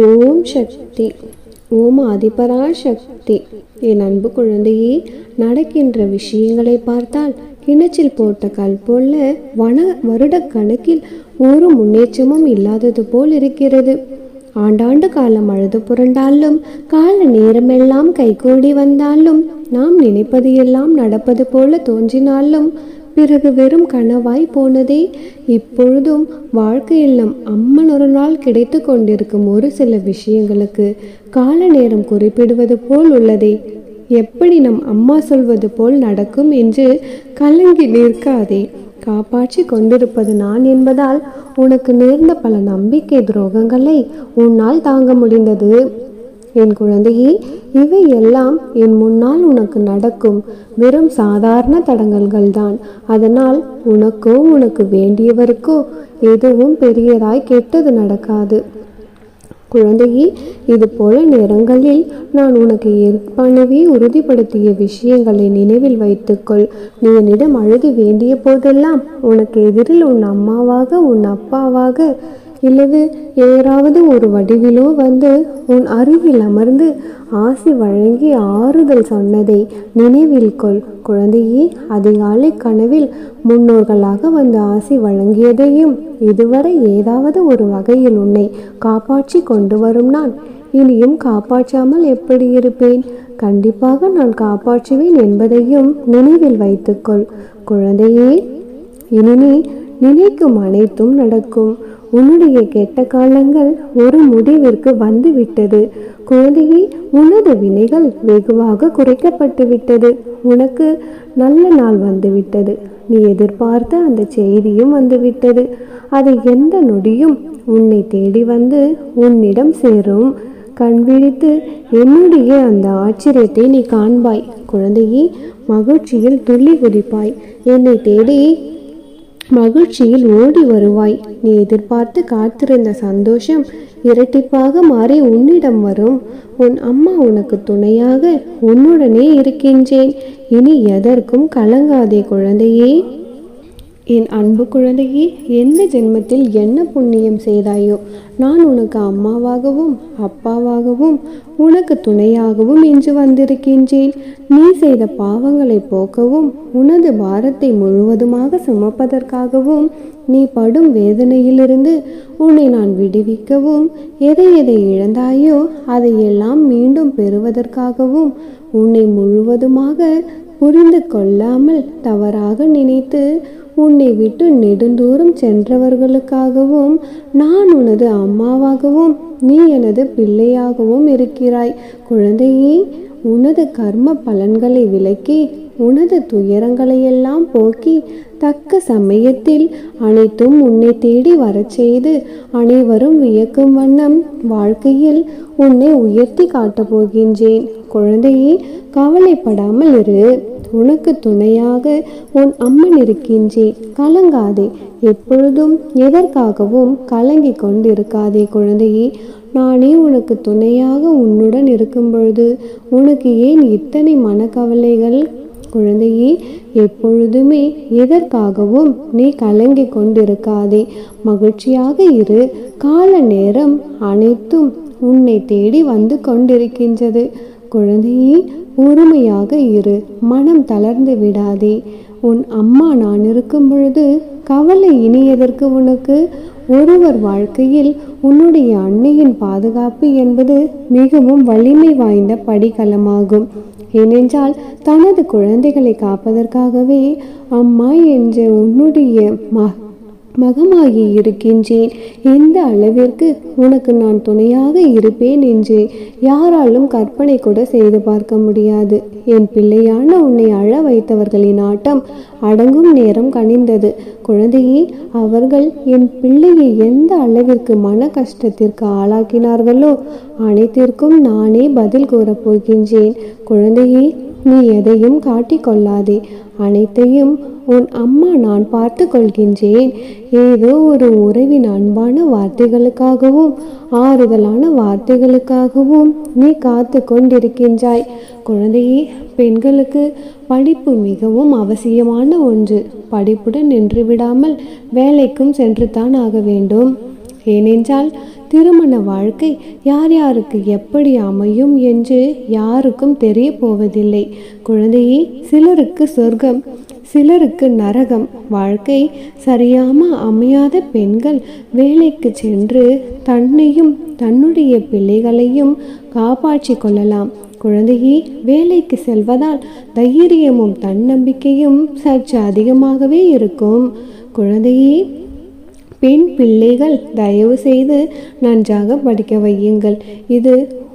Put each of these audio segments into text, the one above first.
ஓம் சக்தி. ஓம் ஆதிபரா சக்தி என் அன்பு குழந்தையே நடக்கின்ற விஷயங்களை பார்த்தால் கிணற்றில் போட்ட கல் போல வன வருட கணக்கில் ஒரு முன்னேற்றமும் இல்லாதது போல் இருக்கிறது. ஆண்டாண்டு காலம் அழுது புரண்டாலும் கால நேரமெல்லாம் கைகூடி வந்தாலும் நாம் நினைப்பது எல்லாம் நடப்பது போல தோன்றினாலும் பிறகு வெறும் கனவாய் போனதே. இப்பொழுதும் வாழ்க்கையில் நம் அம்மன் ஒரு நாள் கிடைத்து கொண்டிருக்கும் ஒரு சில விஷயங்களுக்கு கால நேரம் குறிப்பிடுவது போல் உள்ளதே. எப்படி நம் அம்மா சொல்வது போல் நடக்கும் என்று கலங்கி நிற்காதே. காப்பாற்றி கொண்டிருப்பது நான் என்பதால் உனக்கு நேர்ந்த பல நம்பிக்கை துரோகங்களை உன்னால் தாங்க முடிந்தது. என் குழந்தையே இவை எல்லாம் என் முன்னால் உனக்கு நடக்கும் வெறும் சாதாரண தடங்கல்கள் தான் அதனால் உனக்கோ உனக்கு வேண்டியவருக்கோ எதுவும் பெரியதாய் கெட்டது நடக்காது. குழந்தையே இது போல நேரங்களில் நான் உனக்கு ஏற்கனவே உறுதிப்படுத்திய விஷயங்களை நினைவில் வைத்துக்கொள். நீ என்னிடம் அழுது வேண்டிய போதெல்லாம் உனக்கு எதிரில் உன் அம்மாவாக உன் அப்பாவாக இல்லது ஏதாவது ஒரு வடிவிலோ வந்து உன் அருகில் அமர்ந்து ஆசி வழங்கி ஆறுதல் சொன்னதை நினைவில் கொள். குழந்தையே அதிகாலை கனவில் முன்னோர்களாக வந்து ஆசி வழங்கியதையும் இதுவரை ஏதாவது ஒரு வகையில் உன்னை காப்பாற்றி கொண்டு வரும் நான். இனியும் காப்பாற்றாமல் எப்படி இருப்பேன்? கண்டிப்பாக நான் காப்பாற்றுவேன் என்பதையும் நினைவில் வைத்துக்கொள். குழந்தையே இனி நினைக்கும் அனைத்தும் நடக்கும். உன்னுடைய கெட்ட காலங்கள் ஒரு முடிவிற்கு வந்து விட்டது குழந்தையே உனது வினைகள் வெகுவாக குறைக்கப்பட்டு விட்டது உனக்கு நல்ல நாள் வந்து விட்டது நீ எதிர்பார்த்த அந்த செய்தியும் வந்துவிட்டது. அது எந்த நொடியும் உன்னை தேடி வந்து உன்னிடம் சேரும். கண் விழித்து என்னுடைய அந்த ஆச்சரியத்தை நீ காண்பாய். குழந்தையே மகிழ்ச்சியில் துள்ளி குதிப்பாய். என்னை தேடி மகிழ்ச்சியில் ஓடி வருவாய். நீ எதிர்பார்த்து காத்திருந்த சந்தோஷம் இரட்டிப்பாக மாறி உன்னிடம் வரும். உன் அம்மா உனக்கு துணையாக உன்னுடனே இருக்கின்றேன். இனி எதற்கும் கலங்காதே குழந்தையே. என் அன்பு குழந்தையே எந்த ஜென்மத்தில் என்ன புண்ணியம் செய்தாயோ நான் உனக்கு அம்மாவாகவும் அப்பாவாகவும் உனக்கு துணையாகவும் இன்று வந்திருக்கின்றேன். நீ செய்த பாவங்களை போக்கவும் உனது பாரத்தை முழுவதுமாக சுமப்பதற்காகவும் நீ படும் வேதனையிலிருந்து உன்னை நான் விடுவிக்கவும் எதை எதை இழந்தாயோ அதையெல்லாம் மீண்டும் பெறுவதற்காகவும் உன்னை முழுவதுமாக புரிந்து கொள்ளாமல் தவறாக நினைத்து உன்னை விட்டு நெடுந்தூரம் சென்றவர்களுக்காகவும் நான் உனது அம்மாவாகவும் நீ எனது பிள்ளையாகவும் இருக்கிறாய். குழந்தையே உனது கர்ம பலன்களை விலக்கி உனது துயரங்களையெல்லாம் போக்கி தக்க சமயத்தில் அனைத்தும் உன்னை தேடி வரச் செய்து அனைவரும் வியக்கும் வண்ணம் வாழ்க்கையில் உன்னை உயர்த்தி காட்டப் போகின்றேன். குழந்தையே கவலைப்படாமல் இரு. உனக்கு துணையாக உன் அம்மன் இருக்கின்றேன் கலங்காதே. எப்பொழுதும் எதற்காகவும் கலங்கி கொண்டிருக்காதே குழந்தையே. நானே உனக்கு துணையாக உன்னுடன் இருக்கும் பொழுது உனக்கு ஏன் இத்தனை மனக்கவலைகள்? குழந்தையே எப்பொழுதுமே எதற்காகவும் நீ கலங்கி கொண்டிருக்காதே. மகிழ்ச்சியாக இரு. கால நேரம் அனைத்தும் உன்னை தேடி வந்து கொண்டிருக்கின்றது. குழந்தையே பொறுமையாக இரு. மனம் தளர்ந்து விடாதே. உன் அம்மா நான் இருக்கும் பொழுது கவலை இனியதற்கு உனக்கு. ஒருவர் வாழ்க்கையில் உன்னுடைய அன்னையின் பாதுகாப்பு என்பது மிகவும் வலிமை வாய்ந்த படிக்கலமாகும் ஏனென்றால் தனது குழந்தைகளை காப்பதற்காகவே அம்மா என்ற உன்னுடைய ம மகமாகி இருக்கின்றேன். எந்த அளவிற்கு உனக்கு நான் துணையாக இருப்பேன் என்று யாராலும் கற்பனை கூட செய்து பார்க்க முடியாது. என் பிள்ளையான உன்னை அழ வைத்தவர்களின் ஆட்டம் அடங்கும் நேரம் கனிந்தது. குழந்தையே அவர்கள் என் பிள்ளையை எந்த அளவிற்கு மன கஷ்டத்திற்கு ஆளாக்கினார்களோ அனைத்திற்கும் நானே பதில் கூறப் போகின்றேன். குழந்தையே நீ எதையும் காட்டிக்கொள்ளாதே. அனைத்தையும் உன் அம்மா நான் பார்த்து கொள்கின்றேன் ஏதோ ஒரு உறவின் அன்பான வார்த்தைகளுக்காகவும் ஆறுதலான வார்த்தைகளுக்காகவும் நீ காத்து கொண்டிருக்கின்றாய். குழந்தையே பெண்களுக்கு படிப்பு மிகவும் அவசியமான ஒன்று. படிப்புடன் நின்று விடாமல் வேலைக்கும் சென்றுதான் ஆக வேண்டும். ஏனென்றால் திருமண வாழ்க்கை யார் யாருக்கு எப்படி அமையும் என்று யாருக்கும் தெரிய போவதில்லை குழந்தையே சிலருக்கு சொர்க்கம் சிலருக்கு நரகம். வாழ்க்கை சரியாம அமையாத பெண்கள் வேலைக்கு சென்று தன்னையும் தன்னுடைய பிள்ளைகளையும் காப்பாற்றி கொள்ளலாம். குழந்தையே வேலைக்கு செல்வதால் தைரியமும் தன்னம்பிக்கையும் சற்று அதிகமாகவே இருக்கும். குழந்தையே பெண் பிள்ளைகள் தயவு செய்து நன்றாக படிக்க வையுங்கள். இது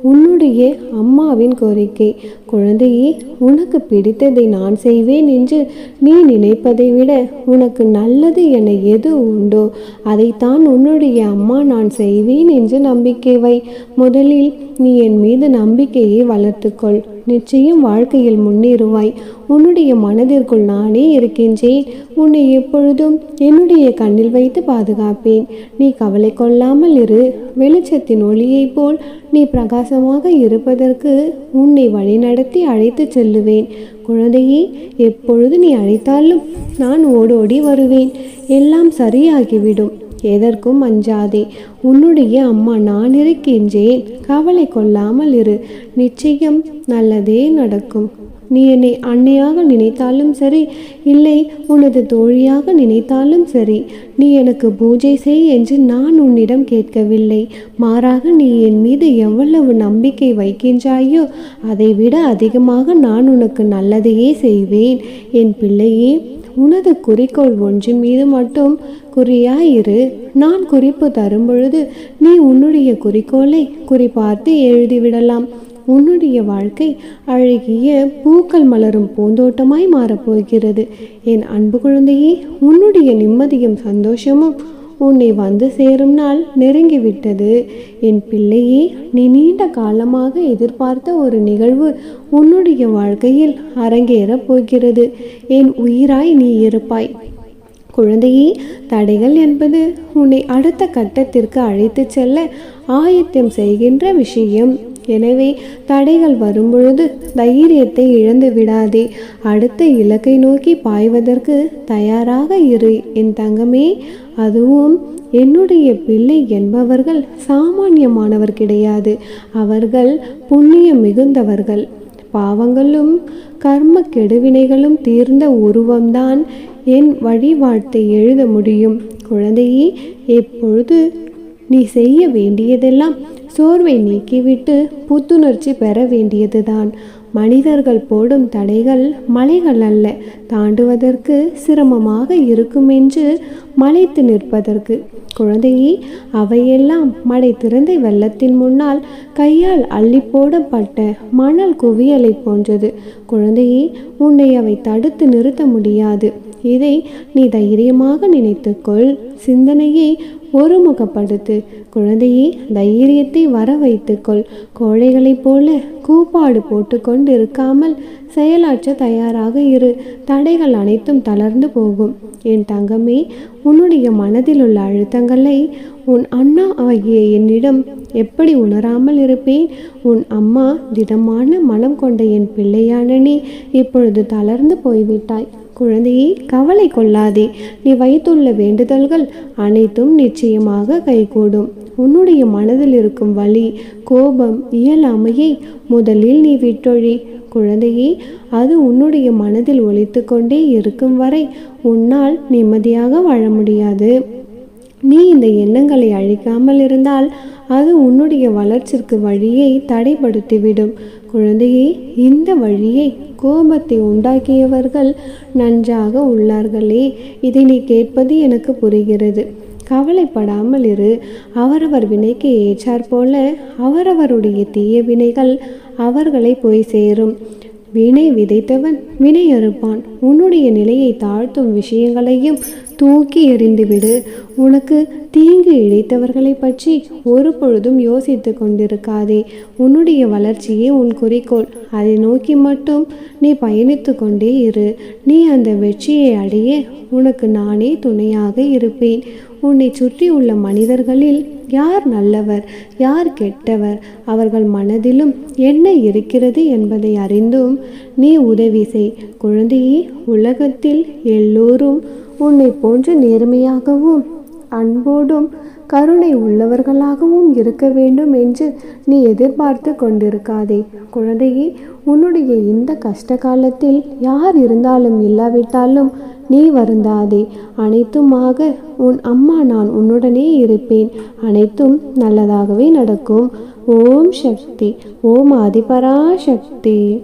உன்னுடைய அம்மாவின் கோரிக்கை. குழந்தையே உனக்கு பிடித்ததை நான் செய்வேன் என்று நீ நினைப்பதை விட உனக்கு நல்லது என எது உண்டோ அதைத்தான் உன்னுடைய அம்மா நான் செய்வேன் என்று நம்பிக்கை வை. முதலில் நீ என் மீது நம்பிக்கையை வளர்த்துக்கொள். நிச்சயம் வாழ்க்கையில் முன்னேறுவாய். உன்னுடைய மனதிற்குள் நானே இருக்கின்றேன். உன்னை எப்பொழுதும் என்னுடைய கண்ணில் வைத்து பாதுகாப்பேன். நீ கவலை கொள்ளாமல் இரு. வெளிச்சத்தின் ஒளியைப் போல் நீ பிரகாசமாக இருப்பதற்கு உன்னை வழிநடத்தி அழைத்துச் செல்லுவேன். குழந்தையே எப்பொழுது நீ அழைத்தாலும் நான் ஓடோடி வருவேன். எல்லாம் சரியாகிவிடும். எதற்கும் அஞ்சாதே. உன்னுடைய அம்மா நான் இருக்கின்றேன். கவலை கொள்ளாமல் இரு. நிச்சயம் நல்லதே நடக்கும். நீ என்னை அன்னையாக நினைத்தாலும் சரி இல்லை உனது தோழியாக நினைத்தாலும் சரி நீ எனக்கு பூஜை செய் என்று நான் உன்னிடம் கேட்கவில்லை. மாறாக நீ என் மீது எவ்வளவு நம்பிக்கை வைக்கின்றாயோ அதைவிட அதிகமாக நான் உனக்கு நல்லதையே செய்வேன். என் பிள்ளையே உனது குறிக்கோள் ஒன்றின் மீது மட்டும் குறியாயிரு. நான் குறிப்பு தரும் பொழுது நீ உன்னுடைய குறிக்கோளை குறிப்பார்த்து எழுதிவிடலாம். உன்னுடைய வாழ்க்கை அழகிய பூக்கள் மலரும் பூந்தோட்டமாய் மாறப்போகிறது. என் அன்பு குழந்தையே உன்னுடைய நிம்மதியும் சந்தோஷமும் உன்னை வந்து சேரும் நாள் நெருங்கிவிட்டது. என் பிள்ளையே நீ நீண்ட காலமாக எதிர்பார்த்த ஒரு நிகழ்வு உன்னுடைய வாழ்க்கையில் அரங்கேறப் போகிறது. என் உயிராய் நீ இருப்பாய். குழந்தையே தடைகள் என்பது உன்னை அடுத்த கட்டத்திற்கு அழைத்து செல்ல ஆயத்தம் செய்கின்ற விஷயம். எனவே தடைகள் வரும்பொழுது தைரியத்தை இழந்து விடாதே. அடுத்த இலக்கை நோக்கி பாய்வதற்கு தயாராக இரு என் தங்கமே. அதுவும் என்னுடைய பிள்ளை என்பவர்கள் சாமானியமானவர் கிடையாது. அவர்கள் புண்ணியம் மிகுந்தவர்கள். பாவங்களும் கர்ம கெடுவினைகளும் தீர்ந்த உருவம்தான் என் வழிபாட்டை எழுத முடியும். குழந்தையே எப்பொழுது நீ செய்ய வேண்டியதெல்லாம் சோர்வை நீக்கிவிட்டு புத்துணர்ச்சி பெற வேண்டியதுதான். மனிதர்கள் போடும் தடைகள் மலைகள் அல்ல. தாண்டுவதற்கு சிரமமாக இருக்கும் என்று மலைத்து நிற்பதற்கு. குழந்தையை அவையெல்லாம் மடை திறந்த வெள்ளத்தின் முன்னால் கையால் அள்ளி போடப்பட்ட மணல் குவியலை போன்றது. குழந்தையை உன்னை அவை தடுத்து நிறுத்த முடியாது. இதை நீ தைரியமாக நினைத்துக்கொள். சிந்தனையை ஒருமுகப்படுத்து. குழந்தையே தைரியத்தை வர வைத்துக்கொள் கோழைகளைப் போல கூப்பாடு போட்டுக்கொண்டு இருக்காமல் செயலாற்ற தயாராக இரு. தடைகள் அனைத்தும் தளர்ந்து போகும். என் தங்கமே உன்னுடைய மனதில் உள்ள அழுத்தங்களை உன் அண்ணா ஆகிய என்னிடம் எப்படி உணராமல் இருப்பேன்? உன் அம்மா திடமான மனம் கொண்ட என் பிள்ளையான நீ இப்பொழுது தளர்ந்து போய்விட்டாய். குழந்தையே கவலை கொள்ளாதே. நீ வைத்துள்ள வேண்டுதல்கள் அனைத்தும் நிச்சயமாக கைகூடும். உன்னுடைய மனதில் இருக்கும் வலி கோபம் இயலாமையை முதலில் நீ விட்டொழி. குழந்தையே அது உன்னுடைய மனதில் ஒழித்து கொண்டே இருக்கும் வரை உன்னால் நிம்மதியாக வாழ முடியாது. நீ இந்த எண்ணங்களை அழிக்காமல் இருந்தால் அது உன்னுடைய வளர்ச்சிக்கு வழியை தடைப்படுத்திவிடும். குழந்தையே இந்த வழியை கோபத்தை உண்டாக்கியவர்கள் நன்றாக உள்ளார்களே. இதை நீ கேட்பது எனக்கு புரிகிறது. கவலைப்படாமல் இரு. அவரவர் வினைக்கு ஏற்றாற்போல அவரவருடைய தீய வினைகள் அவர்களை போய் சேரும். வினை விதைத்தவன் வினை அறுப்பான் உன்னுடைய நிலையை தாழ்த்தும் விஷயங்களையும் தூக்கி எறிந்துவிடு உனக்கு தீங்கு இழைத்தவர்களை பற்றி ஒரு பொழுதும் யோசித்து கொண்டிருக்காதே. உன்னுடைய வளர்ச்சியே உன் குறிக்கோள். அதை நோக்கி மட்டும் நீ பயணித்து கொண்டே இரு. நீ அந்த வெற்றியை அடைய உனக்கு நானே துணையாக இருப்பேன். உன்னை சுற்றி உள்ள மனிதர்களில் யார் நல்லவர் யார் கெட்டவர்? அவர்கள் மனதிலும் என்ன இருக்கிறது என்பதை அறிந்தும் நீ உதவி செய். குழந்தையே உலகத்தில் எல்லோரும் உன்னை போன்று நேர்மையாகவும் அன்போடும் கருணை உள்ளவர்களாகவும் இருக்க வேண்டும் என்று நீ எதிர்பார்த்து கொண்டிருக்காதே. குழந்தையே உன்னுடைய இந்த கஷ்ட காலத்தில் யார் இருந்தாலும் இல்லாவிட்டாலும் நீ வருந்தாதே. அனைத்துமாக உன் அம்மா நான் உன்னுடனே இருப்பேன். அனைத்தும் நல்லதாகவே நடக்கும். ஓம் சக்தி. ஓம் ஆதிபரா சக்தி